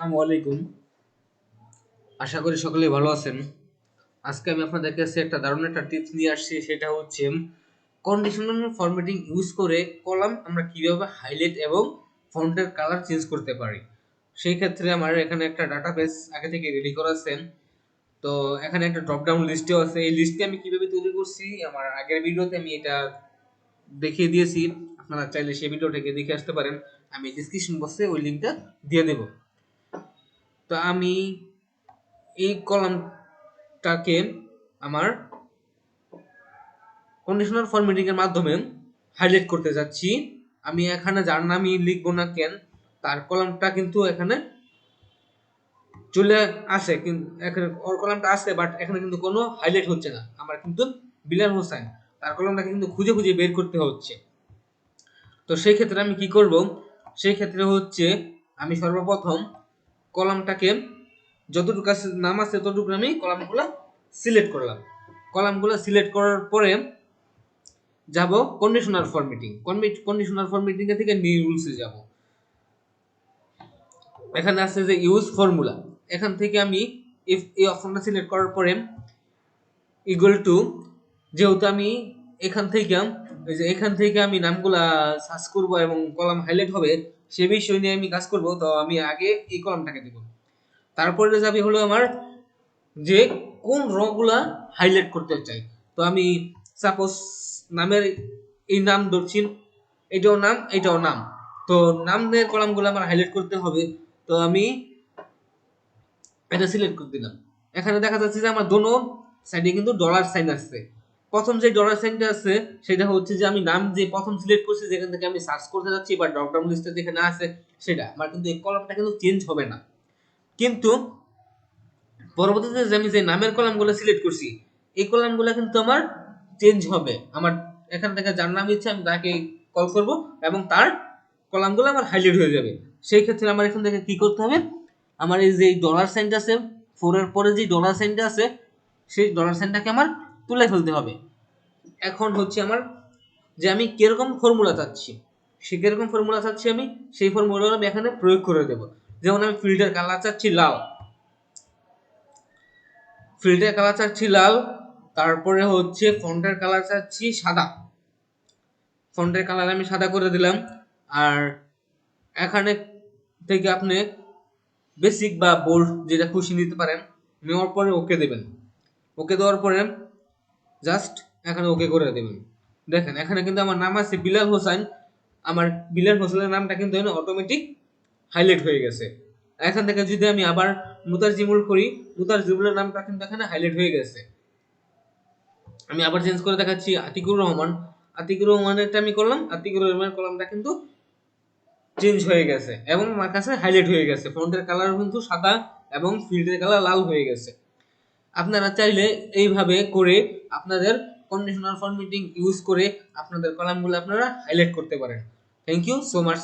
আসসালামু আলাইকুম। আশা করি সকলে ভালো আছেন। আজকে আমি আপনাদের কাছে একটা দারুণ একটা টিপস নিয়ে আসছি, সেটা হচ্ছে কন্ডিশনার ফরম্যাটিং ইউজ করে কলাম আমরা কীভাবে হাইলাইট এবং ফন্টের কালার চেঞ্জ করতে পারি। সেই ক্ষেত্রে আমার এখানে একটা ডাটাবেস আগে থেকে রেডি করা আছে। তো এখানে একটা ড্রপ ডাউন লিস্টও আছে। এই লিস্টে আমি কীভাবে তৈরি করছি, আমার আগের ভিডিওতে আমি এটা দেখিয়ে দিয়েছি। আপনারা চাইলে সেই ভিডিওটাকে দেখে আসতে পারেন। আমি ডিসক্রিপশন বক্সে ওই লিঙ্কটা দিয়ে দেবো। তো আমি এই কলামটাকে আমার কন্ডিশনার ফরম্যাটিং এর মাধ্যমে হাইলাইট করতে যাচ্ছি। আমি এখানে যার নামই লিখব না কেন, তার কলামটা কিন্তু এখানে চলে আসে কিন্তু এখানে ওর কলামটা আছে বাট এখানে কিন্তু কোনো হাইলাইট হচ্ছে না। আমার কিন্তু বিলাল হোসেন, তার কলমটাকে কিন্তু খুঁজে খুঁজে বের করতে হচ্ছে। তো সেই ক্ষেত্রে আমি কি করব? সেই ক্ষেত্রে হচ্ছে আমি সর্বপ্রথম কলামটাকে যতটুকু আছে নাম আছে ততটুকু আমি কলামগুলো সিলেক্ট করলাম। কলামগুলো সিলেক্ট করার পরে যাব কন্ডিশনার ফরম্যাটিং কন্ডিশনার ফরম্যাটিং এ থেকে নিউ রুলসে যাব। এখানে আছে যে ইউজ ফর্মুলা এখান থেকে আমি ইফ এই অপশনটা সিলেক্ট করার পরে ইকুয়াল টু যেহেতু আমি এখান থেকে এই যে এখান থেকে আমি নামগুলা সার্চ করব এবং কলাম হাইলাইট হবে, সে বিষয় নিয়ে আমি কাজ করব, তো আমি আগে এই কলামটাকে দেব তারপরে যাবে হলো আমার যে কোন রগুলা হাইলাইট করতে চাই। তো আমি সাপোজ নামের এই নাম ধরছি, এটাও নাম এটাও নাম। তো নামের কলামগুলো আমার হাইলাইট করতে হবে, তো আমি এটা সিলেক্ট করে দিলাম। এখানে দেখা যাচ্ছে যে আমার দোনো সাইডে কিন্তু ডলার সাইন আসছে। প্রথম যে ডলার সাইনটা আছে, সেটা হচ্ছে যে আমি নাম যে প্রথম সিলেক্ট করছি, যেখান থেকে আমি সার্চ করতে যাচ্ছি, বা ড্রপডাউন লিস্টে যেখানে আছে, সেটা। আমার কিন্তু এই কলামটা কিন্তু চেঞ্জ হবে না। কিন্তু, পরবর্তীতে যে আমি যে নামের কলামগুলো সিলেক্ট করছি, এই কলামগুলো কিন্তু আমার চেঞ্জ হবে। আমার এখান থেকে যার নাম ইচ্ছে, আমি তাকে কল করব, এবং তার কলামগুলো আমার হাইলাইট হয়ে যাবে। সেই ক্ষেত্রে আমার এখান থেকে কি করতে হবে? আমার এই যে ডলার সাইনটা আছে ফোরের পরে যে ডলার সাইনটা আছে, সেই ডলার সাইনটাকে আমার তুলে ফেলতে হবে। এখন হচ্ছে আমার যে আমি কীরকম ফর্মুলা চাচ্ছি, সে কীরকম ফর্মুলা চাচ্ছি আমি, সেই ফর্মুলা আমি এখানে প্রয়োগ করে দেব। যেমন আমি ফিল্টার কালার চাচ্ছি লাল। ফিল্টার কালার চাচ্ছি লাল, তারপরে হচ্ছে ফন্টের কালার চাচ্ছি সাদা। ফন্টের কালার আমি সাদা করে দিলাম। আর এখানে থেকে আপনি বেসিক বা বোল্ড যেটা খুশি নিতে পারেন, নেওয়ার পরে ওকে দেবেন। ওকে দেওয়ার পরে জাস্ট এখানে ওকে করে দেবেন। দেখেন, এখানে কিন্তু আমার নাম আছে বিলাল হোসেন। আমার বিলাল হোসেনের নামটা কিন্তু এখানে অটোমেটিক হাইলাইট হয়ে গেছে। এখান থেকে যদি আমি আবার মুতার জিমুল করি, মুতার জিমুলের নামটা কিন্তু এখানে হাইলাইট হয়ে গেছে। আমি আবার চেঞ্জ করে দেখাচ্ছি, আতিকুর রহমান। আতিকুর রহমানেরটা আমি করলাম, আতিকুর রহমানের কলামটা কিন্তু চেঞ্জ হয়ে গেছে এবং আমার কাছে হাইলাইট হয়ে গেছে। ফন্টের কালার কিন্তু সাদা এবং ফিল্ডের কালার লাল হয়ে গেছে। আপনারা চাইলে এইভাবে করে আপনাদের কন্ডিশনার ফরম্যাটিং ইউজ করে আপনাদের কলামগুলো আপনারা হাইলাইট করতে পারেন। Thank you so much